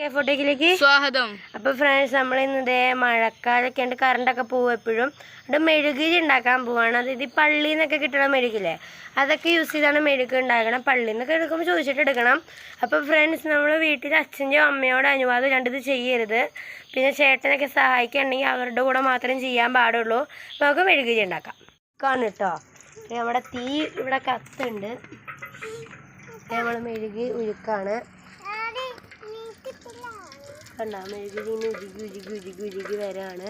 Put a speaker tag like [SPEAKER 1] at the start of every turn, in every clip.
[SPEAKER 1] ഫോട്ടോക്കിലേക്ക്
[SPEAKER 2] സ്വാഗതം.
[SPEAKER 1] അപ്പൊ ഫ്രണ്ട്സ് നമ്മൾ ഇന്ന് ഇതേ മഴക്കാലൊക്കെ ഉണ്ട് കറണ്ടൊക്കെ പോവും എപ്പോഴും. അവിടെ മെഴുകിരി ഉണ്ടാക്കാൻ പോവാണ്. അതായത് ഈ പള്ളിയിൽ നിന്നൊക്കെ കിട്ടണ മെഴുകില്ലേ? അതൊക്കെ യൂസ് ചെയ്താണ് മെഴുക് ഉണ്ടാക്കണം. പള്ളിയിൽ നിന്നൊക്കെ എടുക്കുമ്പോൾ ചോദിച്ചിട്ട് എടുക്കണം. അപ്പോൾ ഫ്രണ്ട്സ് നമ്മൾ വീട്ടിൽ അച്ഛന്റെയോ അമ്മയോടെ അനുവാദം രണ്ടിത് ചെയ്യരുത്. പിന്നെ ചേട്ടനൊക്കെ സഹായിക്കുകയാണെങ്കിൽ അവരുടെ കൂടെ മാത്രം ചെയ്യാൻ പാടുള്ളൂ. അപ്പോൾ നമുക്ക് മെഴുകിരി ഉണ്ടാക്കാം. കാണും കേട്ടോ. നമ്മുടെ തീ ഇവിടെ കത്തുണ്ട്. നമ്മൾ മെഴുകി ഉരുക്കാണ്. കണ്ട? മെഴുകുതിരി ഉരുകി ഉരുകി ഉരുകി ഉരുകി വരാണ്.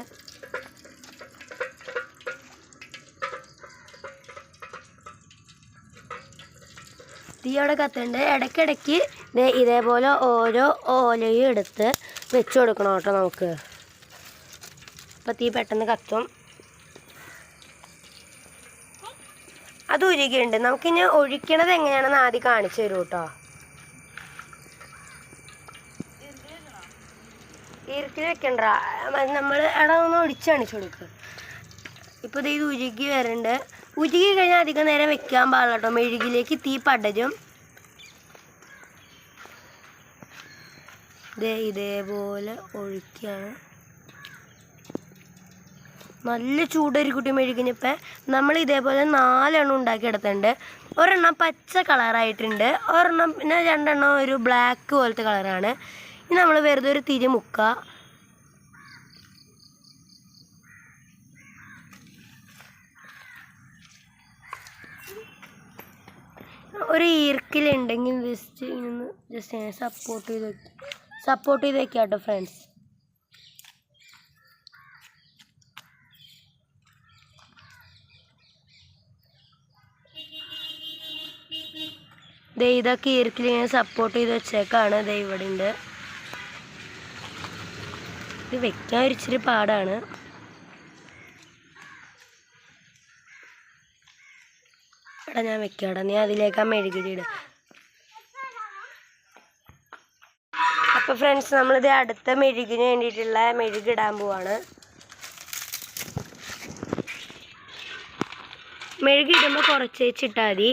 [SPEAKER 1] തീ അവിടെ കത്തുണ്ട് ഇടയ്ക്കിടയ്ക്ക് ഇതേപോലെ ഓരോ ഓലയും എടുത്ത് വെച്ച് കൊടുക്കണം കേട്ടോ നമുക്ക്. അപ്പം തീ പെട്ടെന്ന് കത്തും. അത് ഉരുകിയുണ്ട് നമുക്കിനി ഒഴിക്കണത് എങ്ങനെയാണെന്ന് ആദ്യം കാണിച്ചു തരൂ കേട്ടോ. ഈർക്കിൽ വെക്കണ്ട നമ്മൾ എടാ ഒന്ന് ഒടിച്ച് കാണിച്ചു കൊടുക്കുക ഇപ്പോൾ ഇത് ഉരുകി വരുന്നുണ്ട് ഉരുകി കഴിഞ്ഞാൽ അധികം നേരം വെക്കാൻ പാടില്ല കേട്ടോ മെഴുകിലേക്ക് തീ പടരും. ഇതേ ഇതേപോലെ ഒഴിക്കുകയാണ് നല്ല ചൂടൊരു കുട്ടി മെഴുകിഞ്ഞപ്പോൾ നമ്മൾ ഇതേപോലെ നാലെണ്ണം ഉണ്ടാക്കിയെടുത്തിട്ടുണ്ട് ഒരെണ്ണം പച്ച കളറായിട്ടുണ്ട്. ഒരെണ്ണം പിന്നെ രണ്ടെണ്ണം ഒരു ബ്ലാക്ക് പോലത്തെ കളറാണ്. ഇനി നമ്മൾ വെറുതെ ഒരു തിരി മുക്കുക ഒരു ഈർക്കിലുണ്ടെങ്കിൽ ജസ്റ്റ് ഇങ്ങനെ ജസ്റ്റ് സപ്പോർട്ട് ചെയ്ത് വെക്കുക സപ്പോർട്ട് ചെയ്ത് വെക്കാം കേട്ടോ ഫ്രണ്ട്സ് ദേ ഇതൊക്കെ ഈർക്കിൽ ഞാൻ സപ്പോർട്ട് ചെയ്ത് വെച്ചേക്കാണ് ദേ ഇവിടെ ഉണ്ട് ഇത് വെക്കാൻ ഒരിച്ചിരി പാടാണ്. എടാ ഞാൻ വെക്കാടാ നീ അതിലേക്ക് ആ മെഴുകിരിയിട് അപ്പൊ ഫ്രണ്ട്സ് നമ്മളിത് അടുത്ത മെഴുകിന് വേണ്ടിയിട്ടുള്ള മെഴുകിടാൻ പോവാണ്. മെഴുകിടുമ്പോൾ കുറച്ച് വെച്ചിട്ടാൽ മതി.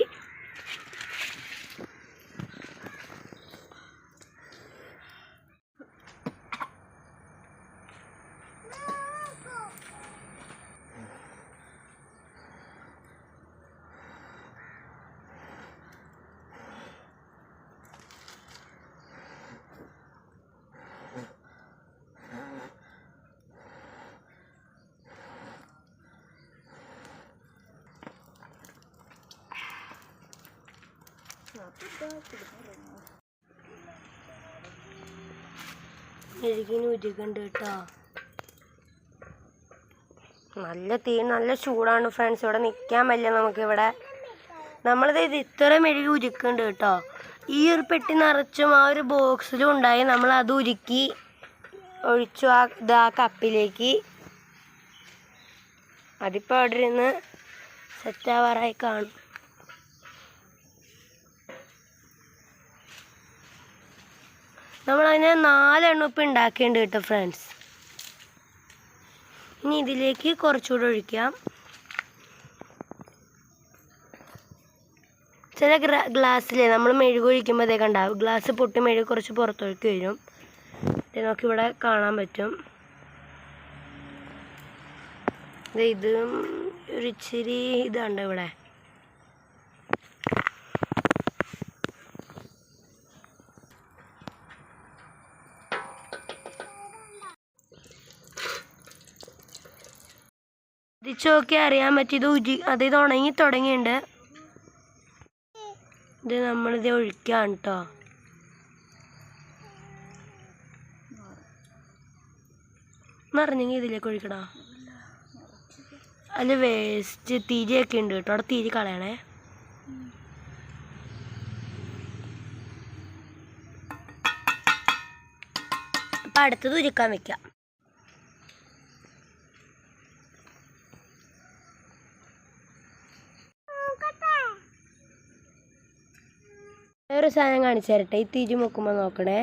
[SPEAKER 1] നല്ല തീ നല്ല ചൂടാണ് ഫ്രണ്ട്സ് ഇവിടെ നിൽക്കാൻ പറ്റില്ല നമുക്കിവിടെ നമ്മളിത് ഇത് ഇത്ര മെഴുകി ഉരുക്കുന്നുണ്ട് കേട്ടോ. ഈ ഒരു പെട്ടി നിറച്ചും ആ ഒരു ബോക്സിലും ഉണ്ടായി. നമ്മൾ അത് ഉരുക്കി ഒഴിച്ചു ആ ഇത് ആ കപ്പിലേക്ക്. അതിപ്പോൾ അവിടെ ഇരുന്ന് സെറ്റാവാറായി കാണും. നമ്മളതിനെ നാലെണ്ണം ഇപ്പം ഉണ്ടാക്കിയിട്ടുണ്ട് കേട്ടോ ഫ്രണ്ട്സ് ഇനി ഇതിലേക്ക് കുറച്ചുകൂടെ ഒഴിക്കാം. ചില ഗ്ലാസ്സിലെ നമ്മൾ മെഴുക് ഒഴിക്കുമ്പോഴത്തേക്ക് ഉണ്ടാവും. ഗ്ലാസ് പൊട്ടി മെഴുക് കുറച്ച് പുറത്തൊഴുക്കി വരും. ഇത് നമുക്കിവിടെ കാണാൻ പറ്റും. ഇത് ഒരു ഇച്ചിരി ഇതുണ്ട് ഇവിടെ. ഇതിച്ച് നോക്കി അറിയാൻ പറ്റി ഇത് ഉജി അത് ഇത് ഉണങ്ങി തുടങ്ങിയിട്ടുണ്ട് ഇത് നമ്മളിത് ഒഴിക്കാണ് കേട്ടോ എന്നറിഞ്ഞെങ്കിൽ ഇതിലേക്ക് ഒഴിക്കടാ. അതിൽ വേസ്റ്റ് തിരിയൊക്കെ ഉണ്ട് കേട്ടോ അവിടെ തിരി കളയണേ. അപ്പം അടുത്തത് ഉരുക്കാൻ വെക്കാം. വേറെ സാധനം കാണിച്ചു തരട്ടെ. ഈ തിരി മുക്കുമ്പോൾ നോക്കണേ.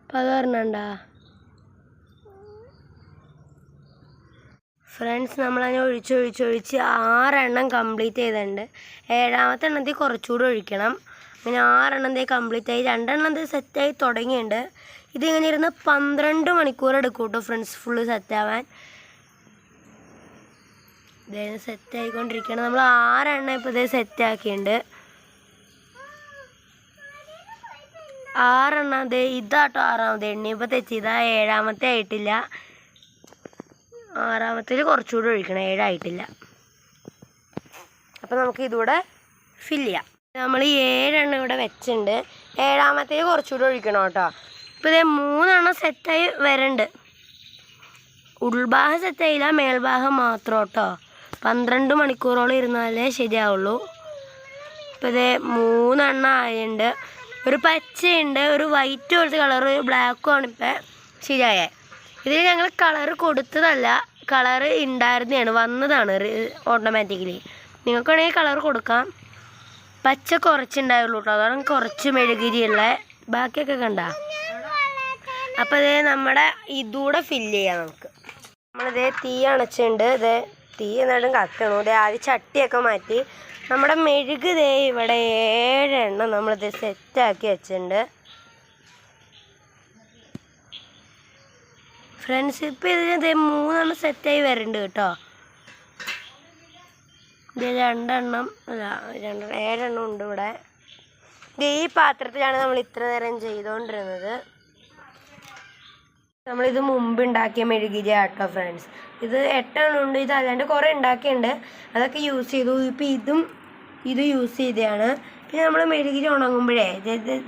[SPEAKER 1] അപ്പം അത് ഫ്രണ്ട്സ് നമ്മളതിനെ ഒഴിച്ചൊഴിച്ചൊഴിച്ച് ആറെണ്ണം കംപ്ലീറ്റ് ചെയ്തിട്ടുണ്ട്. ഏഴാമത്തെ എണ്ണത്തിൽ കുറച്ചുകൂടി ഒഴിക്കണം. അങ്ങനെ ആറെണ്ണം തേ കംപ്ലീറ്റ് ആയി. രണ്ടെണ്ണം തേ സെറ്റായി തുടങ്ങിയിട്ടുണ്ട്. ഇതിങ്ങനെ ഇരുന്ന് പന്ത്രണ്ട് മണിക്കൂർ എടുക്കും കേട്ടോ ഫ്രണ്ട്സ് ഫുള്ള് സെറ്റാവാൻ ഇതേ സെറ്റ് ആയിക്കൊണ്ടിരിക്കുകയാണ്. നമ്മൾ ആറെണ്ണം ഇപ്പോൾ ഇതേ സെറ്റ് ആക്കിയിട്ടുണ്ട് ആറെണ്ണം. ദേ ഇതാട്ടോ ആറാമത്തെ എണ്ണി. ഇപ്പോൾ ഇതാ ഏഴാമത്തെ ആയിട്ടില്ല. ആറാമത്തേൽ കുറച്ചുകൂടി ഒഴിക്കണം. ഏഴായിട്ടില്ല അപ്പോൾ നമുക്ക് ഇതുകൂടെ ഫില്ല് ചെയ്യാം. നമ്മൾ ഏഴെണ്ണം ഇവിടെ വെച്ചിട്ടുണ്ട്. ഏഴാമത്തേൽ കുറച്ചുകൂടി ഒഴിക്കണം കേട്ടോ. ഇപ്പോൾ ഇതേ മൂന്നെണ്ണം സെറ്റായി വരണ്ട്. ഉൾഭാഗം സെറ്റായില്ല. മേൽഭാഗം മാത്രം കേട്ടോ. പന്ത്രണ്ട് മണിക്കൂറോളം ഇരുന്നാലേ ശരിയാവുള്ളൂ. ഇപ്പോൾ ഇതേ മൂന്നെണ്ണം ആയുണ്ട് ഒരു പച്ചയുണ്ട് ഒരു വൈറ്റ് പോലത്തെ കളർ ബ്ലാക്കും ആണ് ഇപ്പം ശരിയായ. ഇതിൽ ഞങ്ങൾ കളർ കൊടുത്തതല്ല കളർ ഉണ്ടായിരുന്നതാണ് വന്നതാണ് ഓട്ടോമാറ്റിക്കലി നിങ്ങൾക്ക് വേണമെങ്കിൽ കളർ കൊടുക്കാം. പച്ച കുറച്ചുണ്ടായുള്ളൂ കേട്ടോ അതാണ് കുറച്ച് മെഴുകിരിയുള്ള ബാക്കിയൊക്കെ കണ്ട. അപ്പോൾ ഇതേ നമ്മുടെ ഇതൂടെ ഫില്ല് ചെയ്യാം നമുക്ക്. നമ്മളിതേ തീ അണച്ചിട്ടുണ്ട് ഇതേ തീ എന്നിട്ടും കത്തണു. ഇതേ ആദ്യം ചട്ടിയൊക്കെ മാറ്റി. നമ്മുടെ മെഴുക് ദേ ഇവിടെ ഏഴെണ്ണം നമ്മളിത് സെറ്റാക്കി വെച്ചിട്ടുണ്ട്. ഫ്രണ്ട്സ് ഇപ്പം ഇതിന് ദേ മൂന്നെണ്ണം സെറ്റായി വരുന്നുണ്ട് കേട്ടോ. ഇത് രണ്ടെണ്ണം അല്ല രണ്ടെണ്ണം ഏഴെണ്ണം ഉണ്ട് ഇവിടെ. ഈ പാത്രത്തിലാണ് നമ്മൾ ഇത്ര നേരം ചെയ്തുകൊണ്ടിരുന്നത് നമ്മളിത് മുമ്പ് ഉണ്ടാക്കിയ മെഴുകിയ ആട്ടോ ഫ്രണ്ട്സ് ഇത് എട്ടെണ്ണം ഉണ്ട് ഇത് അല്ലാണ്ട് കുറേ ഉണ്ടാക്കിയിട്ടുണ്ട് അതൊക്കെ യൂസ് ചെയ്തു. ഇപ്പം ഇതും ഇത് യൂസ് ചെയ്തതാണ് പിന്നെ നമ്മൾ മെഴുകിരി ഉണങ്ങുമ്പോഴേ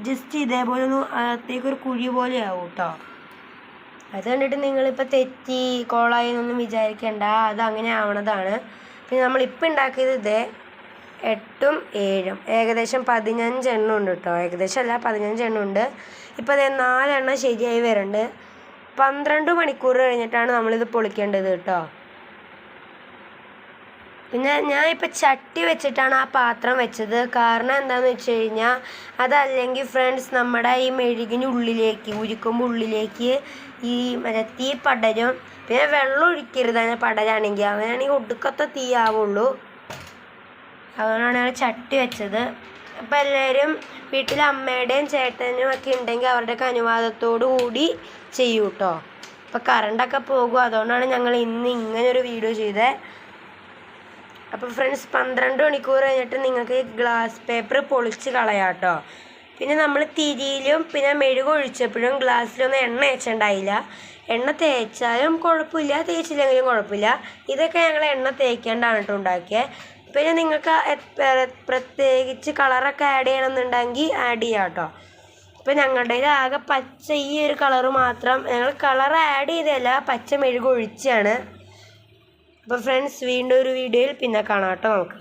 [SPEAKER 1] ജസ്റ്റ് ഇതേപോലെ ഒന്ന് അകത്തേക്ക് ഒരു കുഴി പോലെ ആവും കേട്ടോ അത് കണ്ടിട്ട് നിങ്ങളിപ്പോൾ തെറ്റി കോളായി എന്നൊന്നും വിചാരിക്കേണ്ട. അത് അങ്ങനെ ആവണതാണ്. പിന്നെ നമ്മളിപ്പോൾ ഉണ്ടാക്കിയത് ഇതേ എട്ടും ഏഴും. ഏകദേശം പതിനഞ്ചെണ്ണം ഉണ്ട് കേട്ടോ ഏകദേശം അല്ല പതിനഞ്ചെണ്ണം ഉണ്ട്. ഇപ്പോൾ അതേ നാലെണ്ണം ശരിയായി വരുന്നുണ്ട് പന്ത്രണ്ട് മണിക്കൂർ കഴിഞ്ഞിട്ടാണ് നമ്മളിത് പൊളിക്കേണ്ടത് കേട്ടോ. പിന്നെ ഞാൻ ഇപ്പം ചട്ടി വെച്ചിട്ടാണ് ആ പാത്രം വെച്ചത്. കാരണം എന്താണെന്ന് വെച്ച് കഴിഞ്ഞാൽ അതല്ലെങ്കിൽ ഫ്രണ്ട്സ് നമ്മുടെ ഈ മെഴുകിന് ഉള്ളിലേക്ക് ഉരുക്കുമ്പോൾ ഉള്ളിലേക്ക് ഈ മറ്റേ തീ പടരും. പിന്നെ വെള്ളം ഒഴിക്കരുത് അതിനെ പടരാണെങ്കിൽ അവനാണെങ്കിൽ ഒടുക്കത്തെ തീ ആവുള്ളൂ അതുകൊണ്ടാണ് ഞാൻ ചട്ടി വെച്ചത്. അപ്പം എല്ലാവരും വീട്ടിൽ അമ്മയുടെയും ചേട്ടനും ഒക്കെ ഉണ്ടെങ്കിൽ അവരുടെയൊക്കെ അനുവാദത്തോടു കൂടി ചെയ്യൂ കേട്ടോ അപ്പോൾ കറണ്ടൊക്കെ പോകും. അതുകൊണ്ടാണ് ഞങ്ങൾ ഇന്ന് ഇങ്ങനെ ഒരു വീഡിയോ ചെയ്തത് അപ്പോൾ ഫ്രണ്ട്സ് പന്ത്രണ്ട് മണിക്കൂർ കഴിഞ്ഞിട്ട് നിങ്ങൾക്ക് ഗ്ലാസ് പേപ്പർ പൊളിച്ച് കളയാം കേട്ടോ പിന്നെ നമ്മൾ തിരിയിലും പിന്നെ മെഴുകൊഴിച്ചപ്പോഴും ഗ്ലാസ്സിലൊന്നും എണ്ണ തേച്ചിട്ടുണ്ടായില്ല എണ്ണ തേച്ചാലും കുഴപ്പമില്ല. തേച്ചില്ലെങ്കിലും കുഴപ്പമില്ല. ഇതൊക്കെ ഞങ്ങൾ എണ്ണ തേക്കേണ്ടാണ് കേട്ടോ ഉണ്ടാക്കിയത് പിന്നെ നിങ്ങൾക്ക് പ്രത്യേകിച്ച് കളറൊക്കെ ആഡ് ചെയ്യണമെന്നുണ്ടെങ്കിൽ ആഡ് ചെയ്യാം കേട്ടോ ഇപ്പം ഞങ്ങളുടെ ആകെ പച്ച ഈ ഒരു കളറ് മാത്രം. ഞങ്ങൾ കളർ ആഡ് ചെയ്തതല്ല പച്ച മെഴുകൊഴിച്ചാണ് അപ്പോൾ ഫ്രണ്ട്സ് വീണ്ടും ഒരു വീഡിയോയിൽ പിന്നെ കാണാം കേട്ടോ നമുക്ക്.